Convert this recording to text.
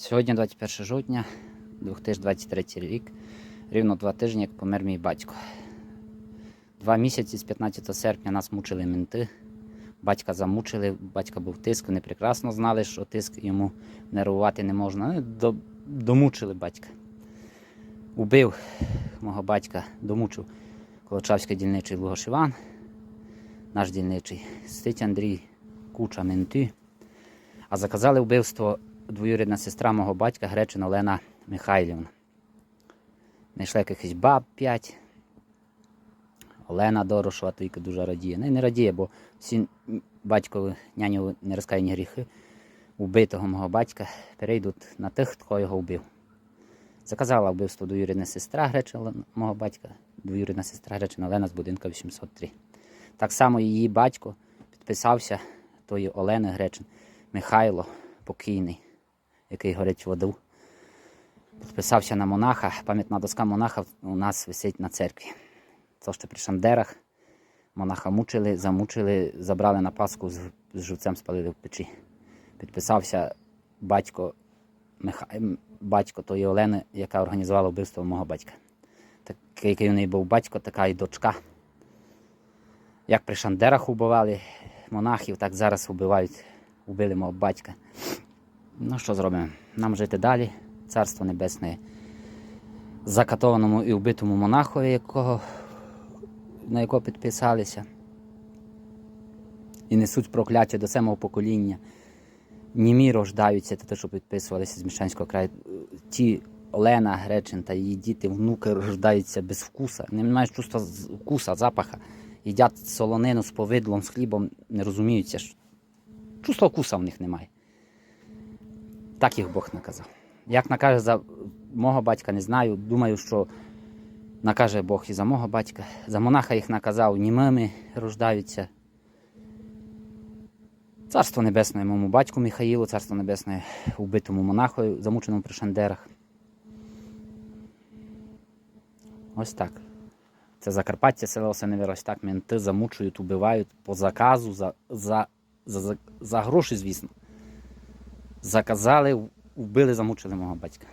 Сьогодні 21 жовтня 2023 рік. Рівно два тижні, як помер мій батько. Два місяці з 15 серпня нас мучили менти. Батька замучили, батька був тиск, вони прекрасно знали, що тиск йому нервувати не можна. До- домучили батька. Убив мого батька, домучив Колочавський дільничий Лугош Іван, наш дільничий, Стить Андрій, куча менти. А заказали вбивство двоюрідна сестра мого батька Гречина Олена Михайлівна. Знайшли якихось баб п'ять. Олена Дорошова тільки дуже радіє. Не, не радіє, бо всі батькові няню не розкаяні гріхи убитого мого батька перейдуть на тих, хто його вбив. Заказала вбивство двоюрідна сестра Гречина мого батька, двоюрідна сестра Гречина Олена з будинка 803. Так само її батько підписався тої Олени Гречин, Михайло покійний, який в воду. Підписався на монаха. Пам'ятна доска монаха у нас висить на церкві. Це ще при Шандерах. Монаха мучили, замучили, забрали на Пасху, з, живцем спалили в печі. Підписався батько, Миха... батько тої Олени, яка організувала вбивство мого батька. Такий, який у неї був батько, така і дочка. Як при Шандерах убивали монахів, так зараз вбивають, убили мого батька. Ну що зробимо? Нам жити далі. Царство Небесне закатованому і вбитому монахові, якого, на якого підписалися. І несуть прокляття до самого покоління. Німі рождаються, те, що підписувалися з Мішанського краю. Ті Олена Гречин та її діти, внуки рождаються без вкуса. Не мають чувства вкуса, запаха. Їдять солонину з повидлом, з хлібом, не розуміються. Чувства вкуса в них немає. Так їх Бог наказав. Як накаже за мого батька, не знаю. Думаю, що накаже Бог і за мого батька. За монаха їх наказав, німими рождаються. Царство Небесне моєму батьку Михаїлу, царство Небесне вбитому монахою, замученому при Шандерах. Ось так. Це Закарпаття, село Сеневір, ось так менти замучують, убивають по заказу, за, за, за, за, за гроші, звісно. Заказали, вбили, замучили мого батька.